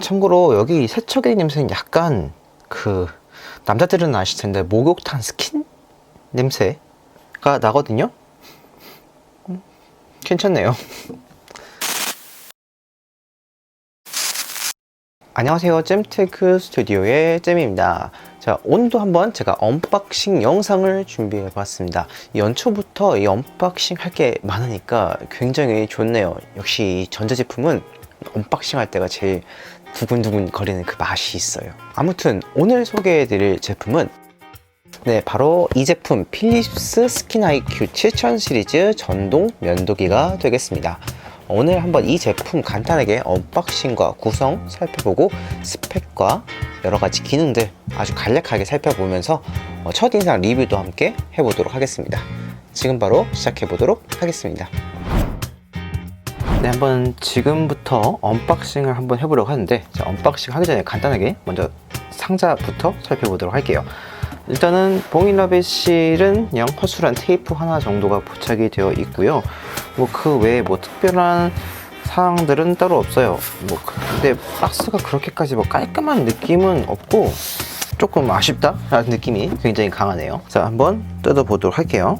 참고로 여기 세척의 냄새는 약간 그 남자들은 아실 텐데 목욕탕 스킨 냄새가 나거든요. 음, 괜찮네요. 안녕하세요. 잼테크 스튜디오의 잼입니다. 자, 오늘도 한번 제가 언박싱 영상을 준비해 봤습니다. 연초부터 이 언박싱 할 게 많으니까 굉장히 좋네요. 역시 이 전자제품은 언박싱 할 때가 제일 두근두근 거리는 그 맛이 있어요. 아무튼 오늘 소개해 드릴 제품은 네, 바로 이 제품 필립스 스킨 IQ 7000 시리즈 전동 면도기가 되겠습니다. 오늘 한번 이 제품 간단하게 언박싱과 구성 살펴보고 스펙과 여러 가지 기능들 아주 간략하게 살펴보면서 어, 첫인상 리뷰도 함께 해보도록 하겠습니다. 지금 바로 시작해 보도록 하겠습니다. 네, 한번 지금부터 언박싱을 한번 해보려고 하는데 자, 언박싱 하기 전에 간단하게 먼저 상자부터 살펴보도록 할게요. 일단은 봉인라벨 실은 영 허술한 테이프 하나 정도가 부착이 되어 있고요. 뭐 그 외에 뭐 특별한 사항들은 따로 없어요. 뭐 근데 박스가 그렇게까지 뭐 깔끔한 느낌은 없고 조금 아쉽다라는 느낌이 굉장히 강하네요. 자, 한번 뜯어보도록 할게요.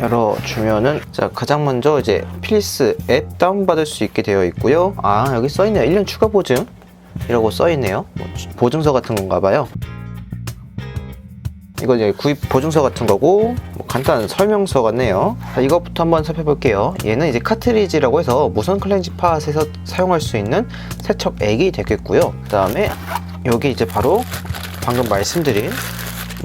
열어주면은 자 가장 먼저 이제 필리스 앱 다운받을 수 있게 되어 있고요. 아 여기 써있네요. 1년 추가 보증? 이라고 써있네요. 뭐, 보증서 같은 건가 봐요. 이건 이제 구입 보증서 같은 거고 뭐 간단한 설명서 같네요. 자, 이것부터 한번 살펴볼게요. 얘는 이제 카트리지라고 해서 무선 클렌지 팟에서 사용할 수 있는 세척액이 되겠고요. 그 다음에 여기 이제 바로 방금 말씀드린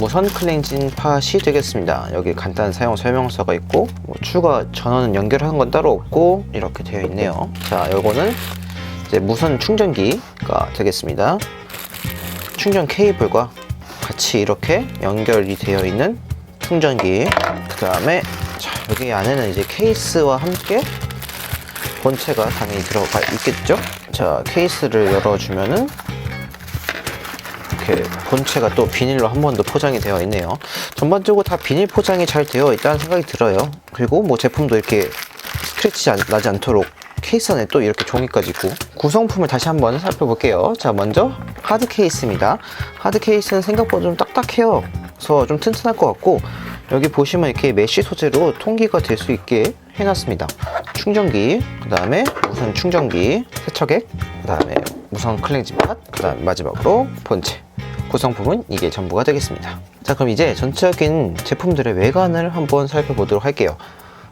무선 클렌징 팟이 되겠습니다. 여기 간단한 사용 설명서가 있고 뭐 추가 전원 연결하는 건 따로 없고 이렇게 되어 있네요. 자, 요거는 이제 무선 충전기가 되겠습니다. 충전 케이블과 같이 이렇게 연결이 되어 있는 충전기. 그 다음에 자, 여기 안에는 이제 케이스와 함께 본체가 당연히 들어가 있겠죠? 자, 케이스를 열어주면은 이렇게 본체가 또 비닐로 한 번 더 포장이 되어 있네요. 전반적으로 다 비닐 포장이 잘 되어 있다는 생각이 들어요. 그리고 뭐 제품도 이렇게 스크래치 나지 않도록 케이스 안에 또 이렇게 종이까지 있고 구성품을 다시 한번 살펴볼게요. 자 먼저 하드 케이스입니다. 하드 케이스는 생각보다 좀 딱딱해요. 그래서 좀 튼튼할 것 같고 여기 보시면 이렇게 메쉬 소재로 통기가 될 수 있게 해놨습니다. 충전기, 그 다음에 무선 충전기, 세척액, 그 다음에 무선 클렌징 팟, 그 다음 마지막으로 본체. 구성품은 이게 전부가 되겠습니다. 자, 그럼 이제 전체적인 제품들의 외관을 한번 살펴보도록 할게요.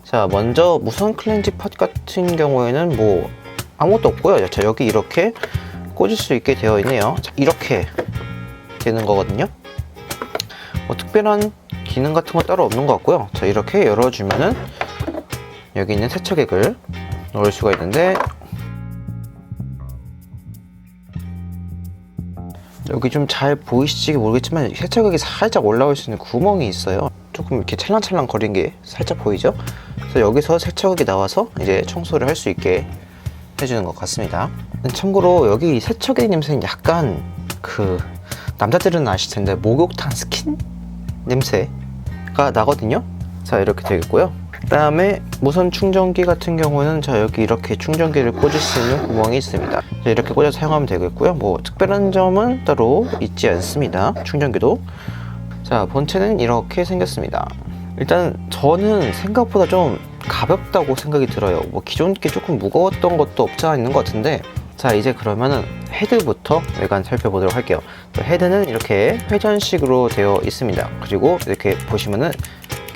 자, 먼저 무선 클렌징 팟 같은 경우에는 뭐 아무것도 없고요. 자, 여기 이렇게 꽂을 수 있게 되어 있네요. 자, 이렇게 되는 거거든요. 뭐 특별한 기능 같은 거 따로 없는 것 같고요. 자, 이렇게 열어주면은 여기 있는 세척액을 넣을 수가 있는데 여기 좀 잘 보이실지 모르겠지만 세척액이 살짝 올라올 수 있는 구멍이 있어요. 조금 이렇게 찰랑찰랑 거린 게 살짝 보이죠? 그래서 여기서 세척액이 나와서 이제 청소를 할 수 있게 해주는 것 같습니다. 참고로 여기 세척액 냄새는 약간 그 남자들은 아실 텐데 목욕탕 스킨 냄새가 나거든요. 자 이렇게 되겠고요. 그 다음에 무선 충전기 같은 경우는 자 여기 이렇게 충전기를 꽂을 수 있는 구멍이 있습니다. 자, 이렇게 꽂아 사용하면 되겠고요. 뭐 특별한 점은 따로 있지 않습니다. 충전기도 자 본체는 이렇게 생겼습니다. 일단 저는 생각보다 좀 가볍다고 생각이 들어요. 뭐 기존 게 조금 무거웠던 것도 없지 않아 있는 것 같은데 자 이제 그러면은 헤드부터 외관 살펴보도록 할게요. 자, 헤드는 이렇게 회전식으로 되어 있습니다. 그리고 이렇게 보시면은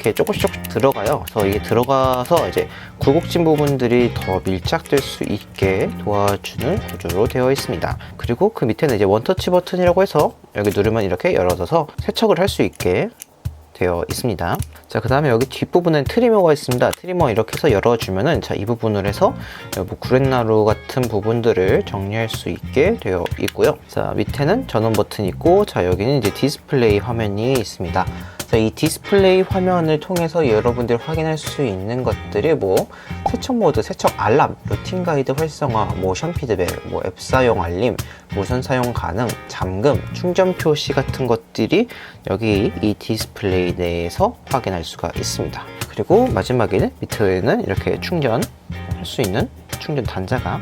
이렇게 조금씩 조금씩 들어가요. 그래서 이게 들어가서 이제 굴곡진 부분들이 더 밀착될 수 있게 도와주는 구조로 되어 있습니다. 그리고 그 밑에는 이제 원터치 버튼이라고 해서 여기 누르면 이렇게 열어져서 세척을 할 수 있게 되어 있습니다. 자, 그 다음에 여기 뒷부분엔 트리머가 있습니다. 트리머 이렇게 해서 열어주면은 자, 이 부분을 해서 뭐 구렛나루 같은 부분들을 정리할 수 있게 되어 있고요. 자, 밑에는 전원 버튼이 있고, 자, 여기는 이제 디스플레이 화면이 있습니다. 자, 이 디스플레이 화면을 통해서 여러분들이 확인할 수 있는 것들이 뭐 세척 모드, 세척 알람, 루틴 가이드 활성화, 모션 피드백, 뭐 앱 사용 알림, 무선 사용 가능, 잠금, 충전 표시 같은 것들이 여기 이 디스플레이 내에서 확인할 수가 있습니다. 그리고 마지막에는 밑에는 이렇게 충전할 수 있는 충전 단자가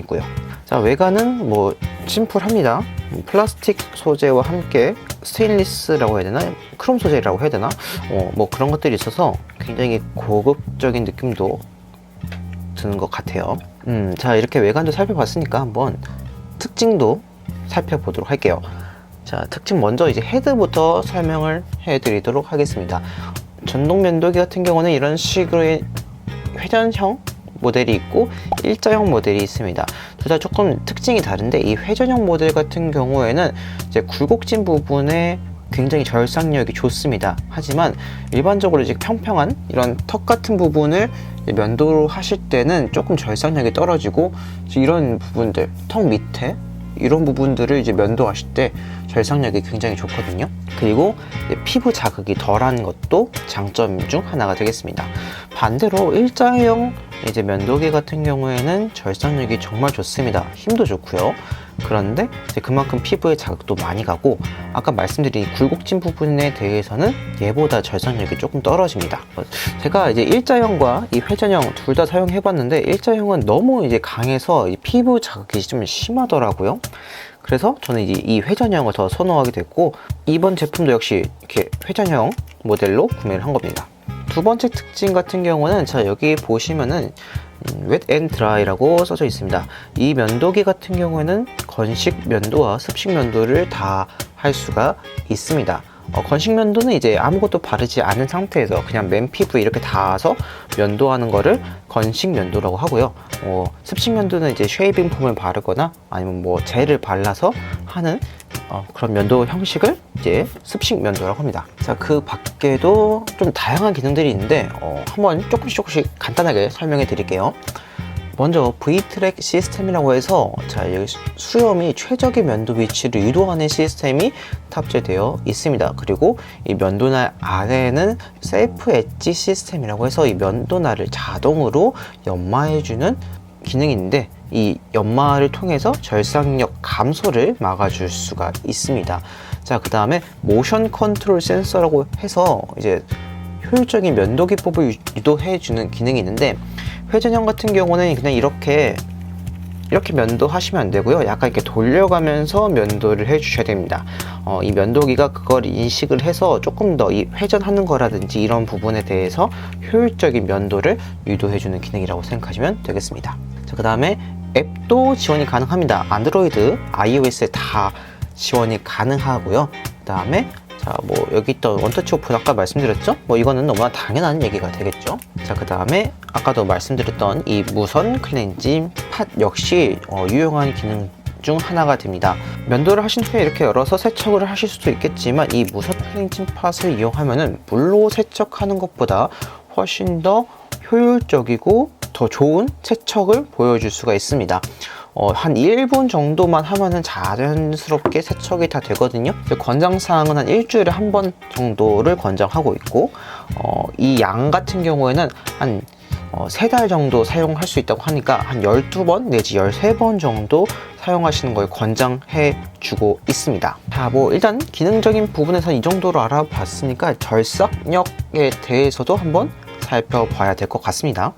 있고요. 자 외관은 뭐 심플합니다. 플라스틱 소재와 함께 스테인리스라고 해야 되나? 크롬 소재라고 해야 되나? 어, 뭐 그런 것들이 있어서 굉장히 고급적인 느낌도 드는 것 같아요. 음, 자 이렇게 외관도 살펴봤으니까 한번 특징도 살펴보도록 할게요. 자 특징 먼저 이제 헤드부터 설명을 해드리도록 하겠습니다. 전동 면도기 같은 경우는 이런 식으로의 회전형 모델이 있고 일자형 모델이 있습니다. 둘 다 조금 특징이 다른데 이 회전형 모델 같은 경우에는 이제 굴곡진 부분에 굉장히 절삭력이 좋습니다. 하지만 일반적으로 이제 평평한 이런 턱 같은 부분을 면도로 하실 때는 조금 절삭력이 떨어지고 이런 부분들 턱 밑에 이런 부분들을 이제 면도하실 때 절삭력이 굉장히 좋거든요. 그리고 피부 자극이 덜한 것도 장점 중 하나가 되겠습니다. 반대로 일자형 이제 면도기 같은 경우에는 절삭력이 정말 좋습니다. 힘도 좋고요. 그런데 그만큼 피부에 자극도 많이 가고 아까 말씀드린 이 굴곡진 부분에 대해서는 얘보다 절삭력이 조금 떨어집니다. 제가 이제 일자형과 이 회전형 둘 다 사용해 봤는데 일자형은 너무 이제 강해서 이 피부 자극이 좀 심하더라고요. 그래서 저는 이제 이 회전형을 더 선호하게 됐고 이번 제품도 역시 이렇게 회전형 모델로 구매를 한 겁니다. 두 번째 특징 같은 경우는 자 여기 보시면은 웹앤 드라이라고 써져 있습니다. 이 면도기 같은 경우에는 건식 면도와 습식 면도를 다 할 수가 있습니다. 어, 건식 면도는 이제 아무것도 바르지 않은 상태에서 그냥 맨 피부에 이렇게 닿아서 면도하는 거를 건식 면도라고 하고요. 어, 습식 면도는 이제 쉐이빙 폼을 바르거나 아니면 뭐 젤을 발라서 하는 어, 그런 면도 형식을 이제 습식 면도라고 합니다. 자, 그 밖에도 좀 다양한 기능들이 있는데 어, 한번 조금씩 조금씩 간단하게 설명해 드릴게요. 먼저 V트랙 시스템이라고 해서 자 여기 수염이 최적의 면도 위치를 유도하는 시스템이 탑재되어 있습니다. 그리고 이 면도날 아래에는 셀프 엣지 시스템이라고 해서 이 면도날을 자동으로 연마해주는 기능이 있는데 이 연마를 통해서 절삭력 감소를 막아줄 수가 있습니다. 자, 그 다음에 모션 컨트롤 센서라고 해서 이제 효율적인 면도 기법을 유도해주는 기능이 있는데 회전형 같은 경우는 그냥 이렇게 이렇게 면도하시면 안 되고요. 약간 이렇게 돌려가면서 면도를 해주셔야 됩니다. 어, 이 면도기가 그걸 인식을 해서 조금 더 이 회전하는 거라든지 이런 부분에 대해서 효율적인 면도를 유도해주는 기능이라고 생각하시면 되겠습니다. 자, 그 다음에 앱도 지원이 가능합니다. 안드로이드, iOS에 다 지원이 가능하고요. 그 다음에 자, 뭐 여기 있던 원터치 오픈 아까 말씀드렸죠? 뭐 이거는 너무나 당연한 얘기가 되겠죠. 자, 그 다음에 아까도 말씀드렸던 이 무선 클렌징 팟 역시 어, 유용한 기능 중 하나가 됩니다. 면도를 하신 후에 이렇게 열어서 세척을 하실 수도 있겠지만 이 무선 클렌징 팟을 이용하면은 물로 세척하는 것보다 훨씬 더 효율적이고 더 좋은 세척을 보여줄 수가 있습니다. 어, 한 1분 정도만 하면은 자연스럽게 세척이 다 되거든요. 권장사항은 한 일주일에 한 번 정도를 권장하고 있고, 어, 이 양 같은 경우에는 한 어, 3달 정도 사용할 수 있다고 하니까 한 12번 내지 13번 정도 사용하시는 걸 권장해 주고 있습니다. 자, 뭐 일단 기능적인 부분에서 이 정도로 알아봤으니까 절삭력에 대해서도 한번 살펴봐야 될 것 같습니다.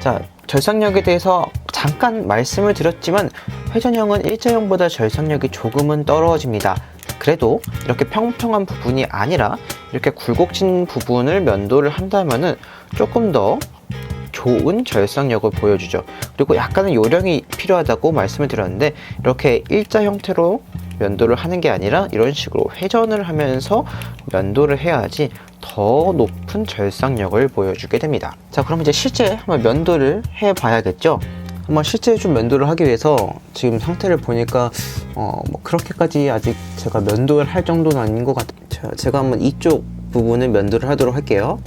자, 절삭력에 대해서 잠깐 말씀을 드렸지만 회전형은 일자형보다 절삭력이 조금은 떨어집니다. 그래도 이렇게 평평한 부분이 아니라 이렇게 굴곡진 부분을 면도를 한다면은 조금 더 좋은 절삭력을 보여주죠. 그리고 약간은 요령이 필요하다고 말씀을 드렸는데 이렇게 일자 형태로 면도를 하는 게 아니라 이런 식으로 회전을 하면서 면도를 해야지 더 높은 절삭력을 보여주게 됩니다. 자, 그럼 이제 실제 한번 면도를 해 봐야겠죠? 한번 실제 좀 면도를 하기 위해서 지금 상태를 보니까 어, 뭐 그렇게까지 아직 제가 면도를 할 정도는 아닌 것 같아요. 자, 제가 한번 이쪽 부분을 면도를 하도록 할게요.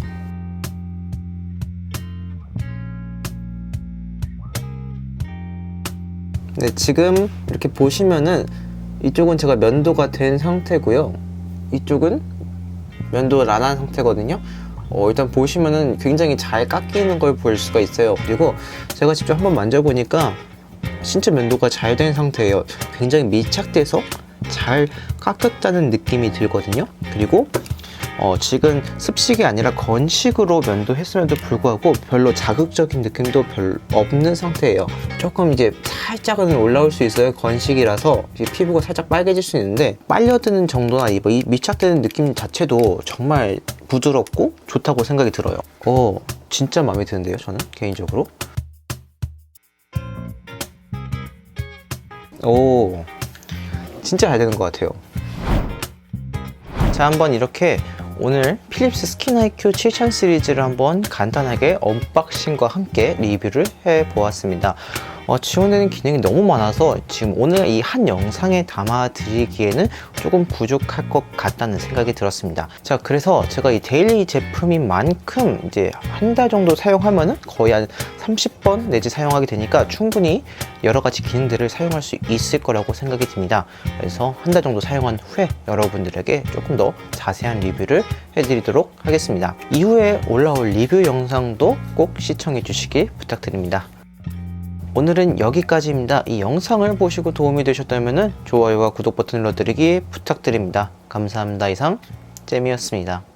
네, 지금 이렇게 보시면은 이쪽은 제가 면도가 된 상태고요. 이쪽은 안한 상태거든요. 어, 일단 보시면은 굉장히 잘 깎이는 걸 볼 수가 있어요. 그리고 제가 직접 한번 만져보니까 진짜 면도가 잘 된 상태예요. 굉장히 밀착돼서 잘 깎였다는 느낌이 들거든요. 그리고 어, 지금 습식이 아니라 건식으로 면도했음에도 불구하고 별로 자극적인 느낌도 별 없는 상태예요. 조금 이제 살짝은 올라올 수 있어요. 건식이라서 피부가 살짝 빨개질 수 있는데 빨려드는 정도나 이 미- 밀착되는 느낌 자체도 정말 부드럽고 좋다고 생각이 들어요. 오, 진짜 마음에 드는데요, 저는 개인적으로. 오, 진짜 잘 되는 것 같아요. 자, 한번 이렇게 오늘 필립스 스킨 IQ 7000 시리즈를 한번 간단하게 언박싱과 함께 리뷰를 해 보았습니다. 어, 지원되는 기능이 너무 많아서 지금 오늘 이 한 영상에 담아 드리기에는 조금 부족할 것 같다는 생각이 들었습니다. 자, 그래서 제가 이 데일리 제품인 만큼 이제 한 달 정도 사용하면은 거의 한 30번 내지 사용하게 되니까 충분히 여러 가지 기능들을 사용할 수 있을 거라고 생각이 듭니다. 그래서 한 달 정도 사용한 후에 여러분들에게 조금 더 자세한 리뷰를 해드리도록 하겠습니다. 이후에 올라올 리뷰 영상도 꼭 시청해 주시길 부탁드립니다. 오늘은 여기까지입니다. 이 영상을 보시고 도움이 되셨다면 좋아요와 구독 버튼 눌러드리기 부탁드립니다. 감사합니다. 이상 잼이었습니다.